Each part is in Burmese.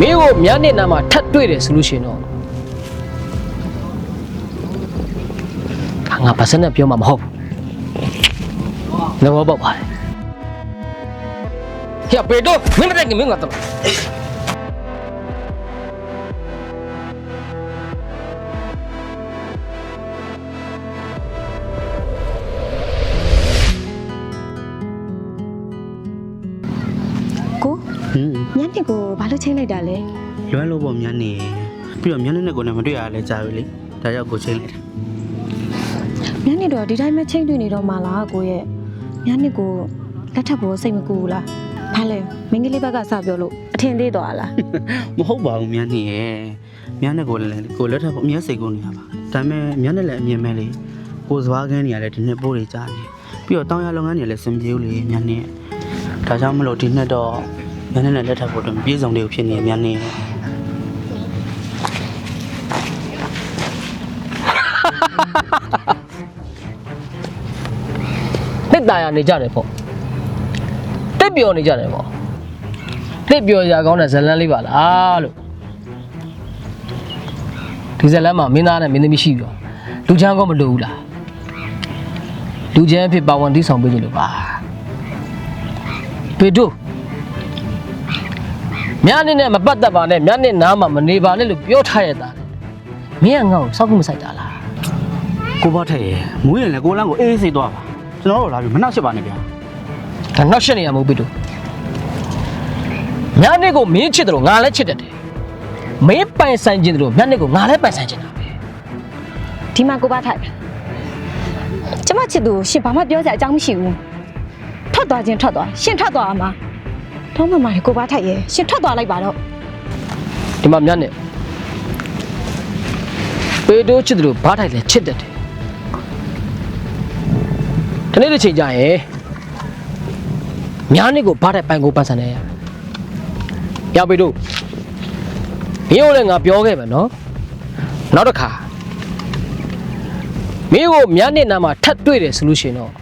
မင်းကိုမြန်းနေနာမှာထပ်တွေ့တယ်ဆိုလို့ရှိရင်တော့ငါဘာစနဲ့ပြောမှာမဟုတ်ဘူးလောဘောပေါက်ပါတယ်ဟဲ့ဘေတော့မင်းမတက်ခင်မင်းကတော့ ချိန်လိုက်တာလဲလွမ်းလို့ပေါ့မြန်နေပြီးတော့မြန်နေနဲ့ကိုလည်းမတွေ့ရလဲကြာပြီလေဒါကြောင့်ကိုချင်းလိုက်တာညနေတော့ဒီတိုင်းပဲချိန်တွေ့နေတော့မှလားကိုရဲ့ညနေကိုလက်ထပ်ဖို့စိတ်မကူဘူးလားဘာလဲမင်းကလေးဘက်ကစပြောလို့အထင်သေးသွားလားမဟုတ်ပါဘူးမြန်နေရဲ့မြန်နေကိုလည်းကိုလက်ထပ်ဖို့အမြဲစိတ်ကူးနေတာပါဒါပေမဲ့မြန်နေလည်းအမြင်မဲ့လေကိုစွားကန်းနေရလဲဒီနှစ်ပိုးတွေကြာနေပြီးတော့တောင်းရလုပ်ငန်းတွေလည်းစင်ပြေးလေမြန်နေဒါကြောင့်မလို့ဒီနှစ်တော့ မြန်နေနဲ့လက်ထပ်ဖို့တော့မပြေဆုံးလေးကိုဖြစ်နေမြန်နေတစ်ตาရနေကြတယ်ပေါ့တစ်ပျော်နေကြတယ်ပေါ့တစ်ပျော်ရကောင်းတဲ့ဇလန်းလေးပါလားလို့ဒီဇလန်းမှာမင်းသားနဲ့မင်းသမီးရှိပြီတော့လူချမ်းကောမလိုဘူးလားလူချမ်းအဖြစ်ပါဝင်တည်ဆောင်ပေးကြလို့ပါပေတို့ မြတ်နဲ့မပတ်သက်ပါနဲ့မြတ်နဲ့နားမှာမနေပါနဲ့လို့ပြောထားရတာလေမင်းကငါ့ကိုစောက်ခုမဆိုင်တာလားကိုဘထက်ရဲ့မူးရင်လည်းကိုလန်းကိုအေးအေးဆေးသွားပါကျွန်တော်တို့လာပြီးမနှောက်ရှက်ပါနဲ့ဗျာဒါနောက်ရှက်နေရမဟုတ်ပြီတို့မြတ်နဲ့ကိုမင်းချစ်တယ်လို့ငါလည်းချစ်တတ်တယ်မင်းပိုင်ဆိုင်ခြင်းတယ်လို့မြတ်နဲ့ကိုငါလည်းပိုင်ဆိုင်ခြင်းတာပဲဒီမှာကိုပါထိုက်ကျမချစ်သူကိုရှင်ဘာမှပြောစရာအကြောင်းမရှိဘူးထွက်သွားခြင်းထွက်သွားရှင်ထွက်သွားမှာ တော့မမလေးကိုပါထိုက်ရဲ့ရှင်ထွက်သွားလိုက်ပါတော့ဒီမှာမြတ်နဲ့ပေတိုးချစ်တယ်လို့ဘားထိုင်လဲချစ်တတ်တယ်ဒီနေ့တစ်ချိန်ကြရင်မြတ်နဲ့ကိုဘားထိုင်ပိုင်ကိုပတ်ဆန်နေရရပေတိုးမင်းတို့လည်းငါပြောခဲ့မယ်နော်နောက်တစ်ခါမင်းကိုမြတ်နဲ့နာမှာထပ်တွေ့တယ်ဆိုလို့ရှိရင်တော့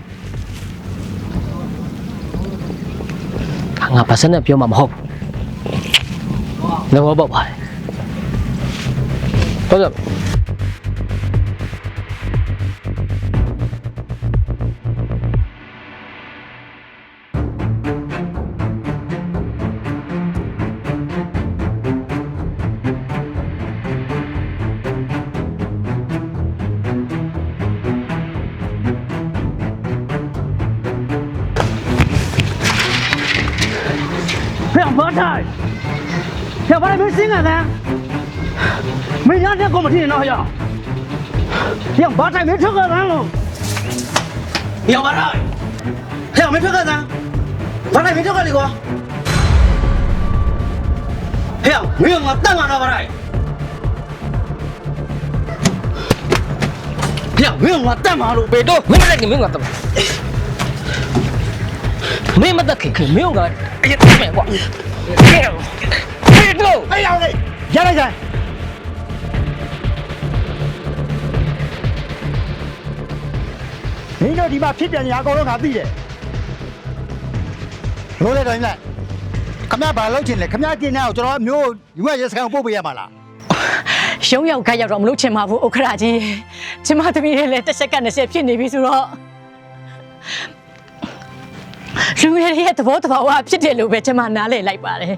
ငါဘာစနဲ့ပြောမှာမဟုတ်ဘူးလောဘောပေါက်ပါတယ်ဟုတ်ကဲ့ ဖျက်ဘာထိုင်ဖျက်ဘာထိုင်မင်းစင်းကလည်းမင်းရတဲ့ကောမထင်တော့ရဖျက်ဘာထိုင်မင်းထွက်ကြတယ်လို့ဖျက်ဘာထိုင်ဖျက်မင်းထွက်ကြတယ်ဘာထိုင်မင်းထွက်ကြလေကွာဖျက်မင်းကတန်လာတော့ဘာထိုင်ဖျက်မ Hey, no! Hey, out of it! Get out of မင်းတို့ဒီမှာဖြစ်ပြန်ညာကောင်တော့ငါသိတယ်လို့လေတိုင်းလိုက်ခမရဘာလောက်ချင်လဲခမရတင်နေအောင်ကျွန်တော်မျိုးယူရရဲစကန်ကိုပို့ပေးရမှာလားရုံရောက်ခက်ရောက်တော့မလို့ချင်ပါဘူးဥက္ခရာကြီးကျမသမီးတွေလည်းတစ်ဆက်က20ဖြစ်နေပြီဆိုတော့မ လူငယ်တွေရဲ့သဘောတဘာဝဖြစ်တယ်လို့ပဲကျမနားလည်လိုက်ပါတယ်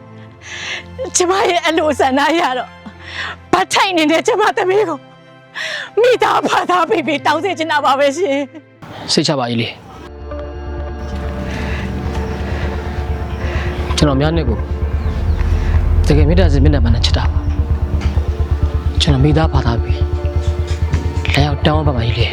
ကျမရဲ့အလိုဆန္ဒရတော့ဘာထိုင်နေတဲ့ကျမသမီးကိုမိသားဖသားပြေးပြေးတောင်းစေချင်တာပါပဲရှင်စိတ်ချပါကြီးလေကျွန်တော်များနဲ့ကိုတကယ်မေတ္တာစင်မေတ္တာမှန်နဲ့ချစ်တာပါကျွန်တော်မိသားဖာသားပြီလဲရောက်တောင်းပါပါကြီးလေ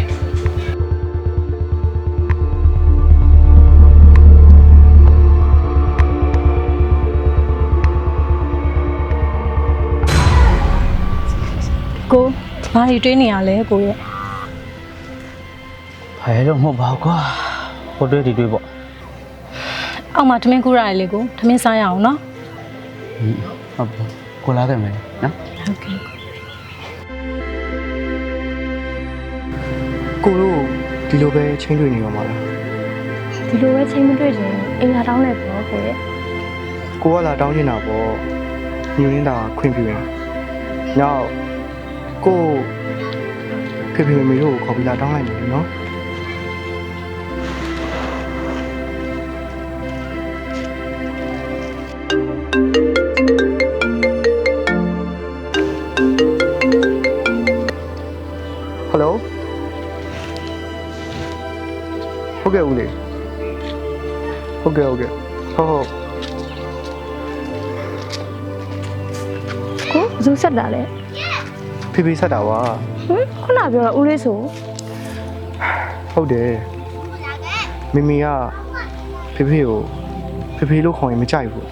ဘာတွေတွေးနေရလဲကိုရဲ့ဘယ်တော့မဟုတ်ပါဘူးကွာဟိုတွေ့ဒီတွေ့ပေါ့အောက်မှာထမင်းကူးရတယ်လေကိုထမင်းစားရအောင်နော်ဟုတ်ပြီကိုလာခဲ့မယ်နော်ဟုတ်ကဲ့ကိုတို့ဒီလိုပဲချင်းတွေ့နေရောမှာလားဒီလိုပဲချိန်မတွေ့ခြင်းအင်္ဂါတောင်းလိုက်ပေါ့ကိုရဲ့ကိုကလာတောင်းနေတာပေါ့ညူရင်းတာခွင့်ပြုရင်နောက် ကိုဖေဖေမေမေတို့ကိုခေါ်ပြီးလာတောင်းလိုက်မယ်နော်ဟယ်လိုဟုတ်ကဲ့ဦးလေးဟုတ်ကဲ့ဟုတ်ကဲ့ဟုတ်ဟုတ်ကိုဇူးဆက်တာလေ ဖေဖေဆက်တာပါဟမ်ခုနပြောတော့ဦးလေးဆိုဟုတ်တယ်မိမိကဖေဖေကိုဖေဖေလို့ခေါ်ရင်မကြိုက်ဘူး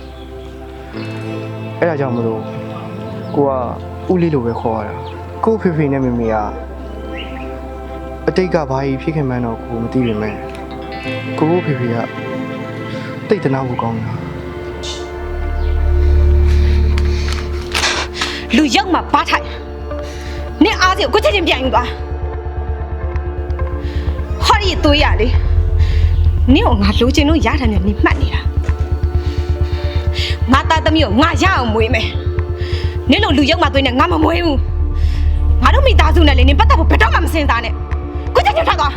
အဲ့ဒါကြောင့်မလို့ကိုကဦးလေးလိုပဲခေါ်ရတာကိုဖေဖေနဲ့မိမိကအတိတ်ကဘာကြီးဖြစ်ခင်မှန်းတော့ကိုမသိပေမဲ့ကိုကိုဖေဖေကတိတ်တနာဖို့ကောင်းတာလူရောက်မှဘာထိုက်နင့် အားစီကိုကိုချက်ချင်းပြန်ယူသွားဟောဒီသွေးရလေနင့်ကိုငါလိုချင်လို့ရတာနဲ့နင်မှတ်နေတာငါသားသမီးကိုငါရအောင်မွေးမယ်နင့်လိုလူရောက်မှသွေးနဲ့ငါမမွေးဘူးငါတို့မိသားစုနဲ့လေနင်ပတ်သက်ဖို့ဘယ်တော့မှမစင်စားနဲ့ကိုချက်ချင်းထွက်သွား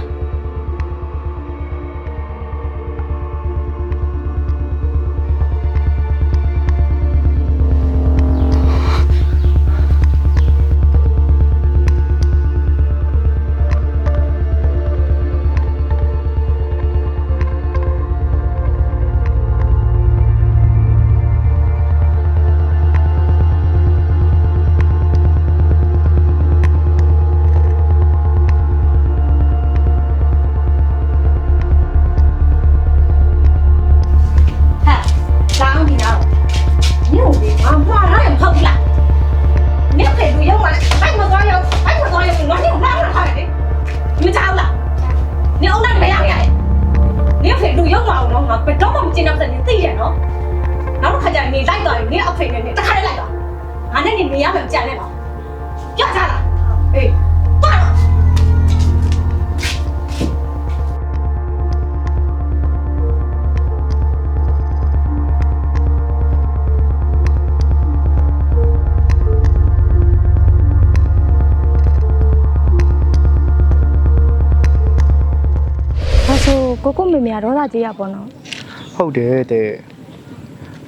ကဒေါသကြီးရပေါ့နော်ဟုတ်တယ်တဲ့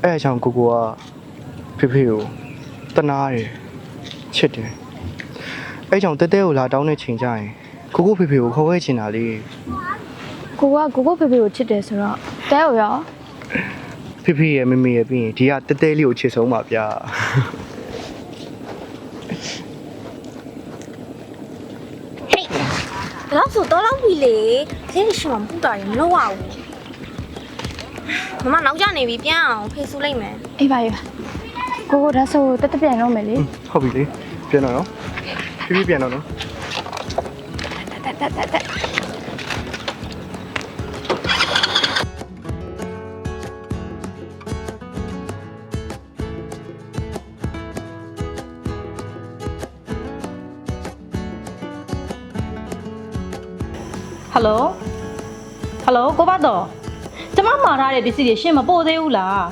အဲ့အကြောင့်ကိုကိုကဖေဖေကိုတနာတယ်ချစ်တယ်အဲ့ကြောင့်တဲတဲကိုလာတောင်းတဲ့ချိန်ကျရင်ကိုကိုဖေဖေကိုခေါ်ခဲ့ချင်တာလေကိုကကိုကိုဖေဖေကိုချစ်တယ်ဆိုတော့တဲကိုရောဖေဖေရဲ့မမေရဲ့ပြီးရင်ဒီကတဲတဲလေးကိုချစ်ဆုံးပါဗျာဘယ်တော့ဆိုတော့လောက်ပြီလေခင်းရှင်မပူတာရင်မလုပ်ရဘူး မမနောက်ကျနေပြီပြန်အောင်ဖေးဆူလိုက်မယ်အေးပါအေးပါကိုကိုဒါဆိုတက်တက်ပြန်တော့မယ်လေဟုတ်ပြီလေပြန်တော့နော်ဖေဖေပြန်တော့နော်တက်တက်တက်တက်ဟယ်လိုဟယ်လိုကိုဘတ်တော်ကျ မမှာထားတဲ့ပစ္စည်းတွေရှင်မပို့သေးဘူးလား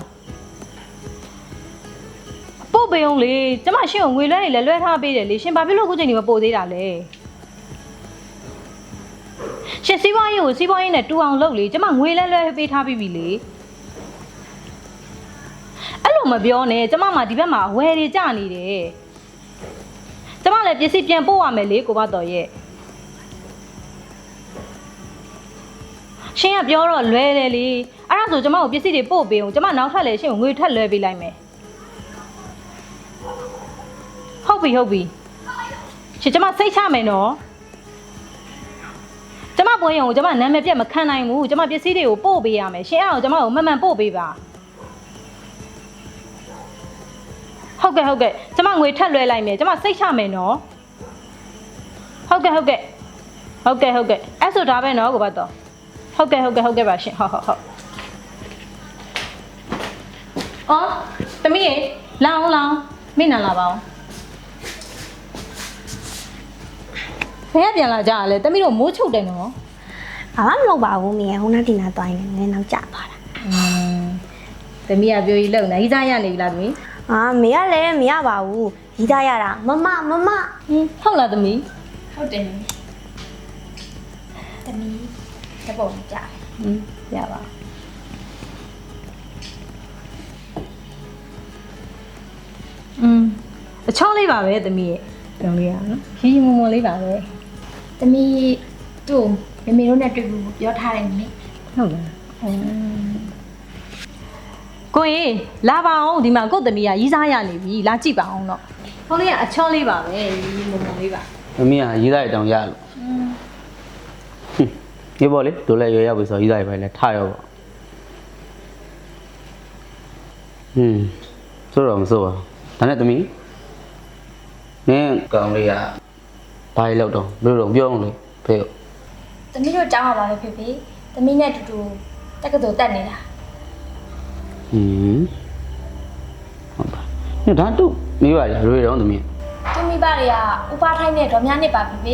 ပို့ပေးအောင်လေကျမရှင်ကိုငွေလွှဲနေလဲလွှဲထားပေးတယ်လေရှင်ဘာဖြစ်လို့အခုချိန်ဒီမပို့သေးတာလဲရှင်စီးပွားရေးကိုစီးပွားရေးနဲ့တူအောင်လုပ်လေကျမငွေလဲလွှဲပေးထားပြီးပြီလေအဲ့လိုမပြောနဲ့ကျမမှာဒီဘက်မှာအဝယ်တွေကြနေတယ်ကျမလည်းပစ္စည်းပြန်ပို့ရမယ်လေကိုဘတ်တော်ရဲ့ ရှင်ကပြောတော့လွဲတယ်လေအဲ့ဒါဆိုကျမကိုပစ္စည်းတွေပို့ပေးအောင်ကျမနောက်ထပ်လည်းရှင်ကိုငွေထပ်လွဲပေးလိုက်မယ်ဟုတ်ပြီဟုတ်ပြီရှင်ကျမစိတ်ချမယ်နော်ကျမပွဲရုံကိုကျမနာမည်ပြတ်မခံနိုင်ဘူးကျမပစ္စည်းတွေကိုပို့ပေးရမယ်ရှင်အဲ့ဒါကိုကျမကိုမှန်မှန်ပို့ပေးပါဟုတ်ကဲ့ဟုတ်ကဲ့ကျမငွေထပ်လွဲလိုက်မယ်ကျမစိတ်ချမယ်နော်ဟုတ်ကဲ့ဟုတ်ကဲ့ဟုတ်ကဲ့ဟုတ်ကဲ့အဲ့ဆိုဒါပဲနော်ကိုဘတ်တော် ဟုတ်ကဲ့ဟုတ်ကဲ့ဟုတ်ကဲ့ပါရှင်ဟုတ်ဟုတ်ဟုတ်အော်တမီးရေလောင်းလောင်းမင်းနာလာပါအောင်ဘယ်ကပြန်လာကြရလဲတမီးတို့မိုးချုပ်တယ်နော်ဘာမှမလုပ်ပါဘူးမြေဟိုနာဒီနာသွားရင်လည်းနောက်ကျပါတာอืมတမီးကပြောကြီးလုံနေကြီးစားရနေပြီလားသမီးအာမေကလည်းမရပါဘူးရီးသားရတာမမမမဟင်းဟုတ်လားသမီးဟုတ်တယ်တမီး တပုံကြတယ်ဟင်းရပါอืมအချောလေးပါပဲသမီးရဲ့တောင်လေးရနော်ရီရီမုံမုံလေးပါပဲတမီးသူ့ကိုမမေတို့နဲ့တွေ့ဖို့ပြောထားတယ်နိဟုတ်လားကိုရင်လာပါအောင်ဒီမှာကိုယ့်သမီးကရီးစားရနေပြီလာကြည့်ပါအောင်တော့ဟိုလေးကအချောလေးပါပဲရီရီမုံမုံလေးပါမမီးကရေးသားရတောင်ရလို့ဟွန်း ဒီပေါ်လေတို့လည်းရွယ်ရောက်ပြီဆိုရေးသားရပဲလဲထရောပေါ့ဟွန်းဆိုတော့မဆိုပါဘူးဒါနဲ့သမီးနင်းကောင်လေးကဘာလို့တော့ဘယ်လိုတော့ပြောအောင်လေဖေကိုတမီးတို့တောင်းရပါလေဖေဖေတမီးနဲ့အတူတူတက္ကသိုလ်တက်နေတာဟင်းဟုတ်ပါညဒါတို့မိပါရရွေတော့သမီးသူမိဘတွေကဥပထိုင်းနဲ့ဒေါ်များနဲ့ပါဖေဖေ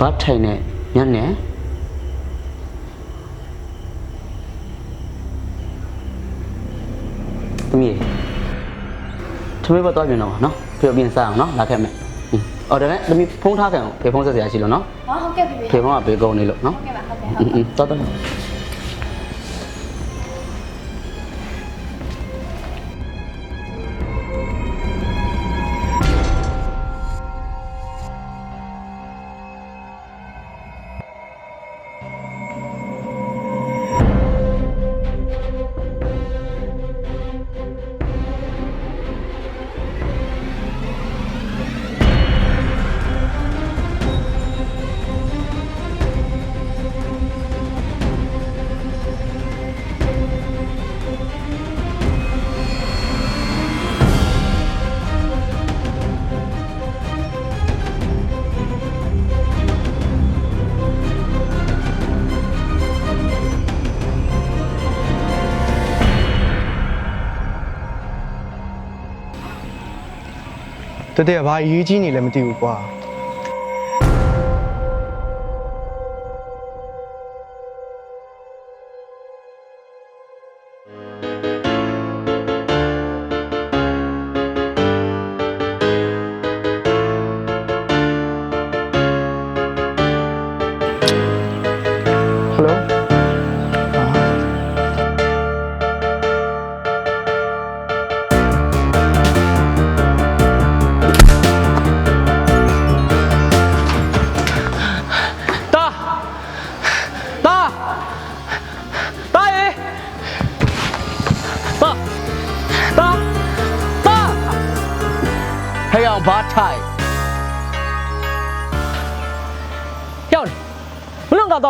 ဘတ်ထိုင်နဲ့ညနေသမီး သမီးဘတ်တော့ပြင်တော့နော်ဖေကိုပြင်စားအောင်နော်လာခဲ့မယ်ဟင်းအော်ဒါနဲ့သမီးဖုန်းထားခဲ့အောင်ဖေဖုန်းဆက်စရာရှိလို့နော်ဟောဟုတ်ကဲ့ဖေဖေဖေဖုန်းကဘေးကုန်းနေလို့နော်ဟုတ်ကဲ့ပါဟုတ်ကဲ့ဟင်းဟင်းတော်တော် တတဲ့ကဘာအရေးကြီးနေလဲမသိဘူးကွာ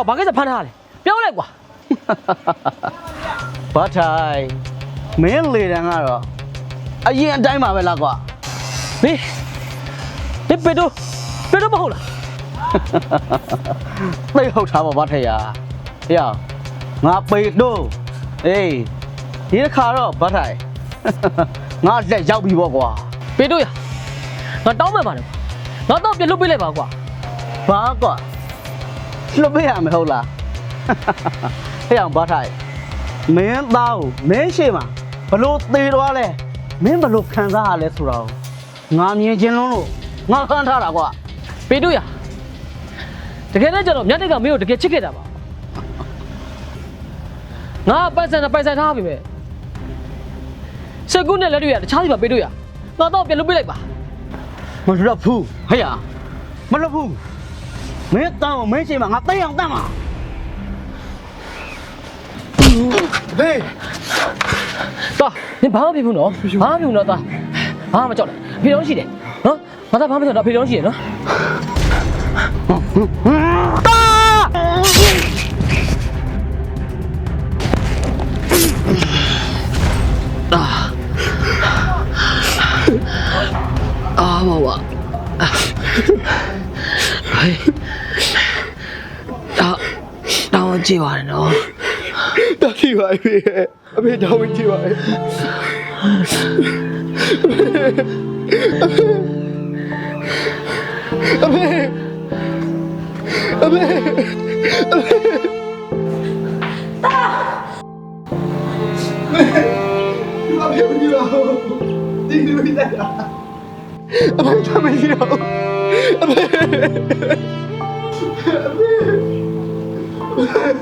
ကတော့ဘာကိစ္စဖမ်းထားလဲပြောလိုက်ကွာဘတ်ထိုင်မင်းလေတန်းကတော့အရင်အတိုင်းပါပဲလားကွာမင်းဒီပေတိုပေတိုမဟုတ်လားသိဟုတ်ထားပါဗတ်ထရဟေ့အောင်ငါပေတို့အေးဒီတစ်ခါတော့ဗတ်ထိုင်ငါလက်ရောက်ပြီပေါ့ကွာပေတိုရငါတောင်းမှန်ပါတယ်ကွာငါတော့ပြလွတ်ပေးလိုက်ပါကွာဘာကွာ လွတ်ပေးရမယ်ဟုတ်လားဟဲ့အောင်ဗတ်ထိုင်မင်းသားကိုမင်းရှိမှာဘလို့သေးသွားလဲမင်းဘလို့ခံစားရလဲဆိုတော့ငါမြင်ချင်းလုံးလို့ငါခံထားတာကွာပေတိုရတကယ်တော့ကျွန်တော်မြတ်တက်ကမင်းကိုတကယ်ချစ်ခဲ့တာပါငါပိုင်ဆိုင်တာပိုင်ဆိုင်ထားပြီပဲစကုနဲ့လက်တွေ့ရတခြားစီပါပေတိုရငါတော့ပြလွတ်ပေးလိုက်ပါမလွတ်ဘူးဟဲ့ရမလွတ်ဘူး မင်းတောင်းမင်းရှိမှာငါသိအောင်တတ်မှာဟေးတာနင်ဘာမှမဖြစ်ဘူးနော်ဘာမှမဖြစ်ဘူးနော်တာဘာမှမကြောက်နဲ့ဖေတော်ရှိတယ်နော်ငါသားဘာမှမကြောက်တော့ဖေတော်ရှိတယ်နော် င်းကြည့်ပါနဲ့နော်တာတိပါပြီအဖေတောင်းဝင်ကြည့်ပါလေအဖေအဖေအဖေဖေမကြည့်ပါဘူးဒီလိုပြလိုက်တာအဖေတမကြီးတော့အဖေအဖေ Amen.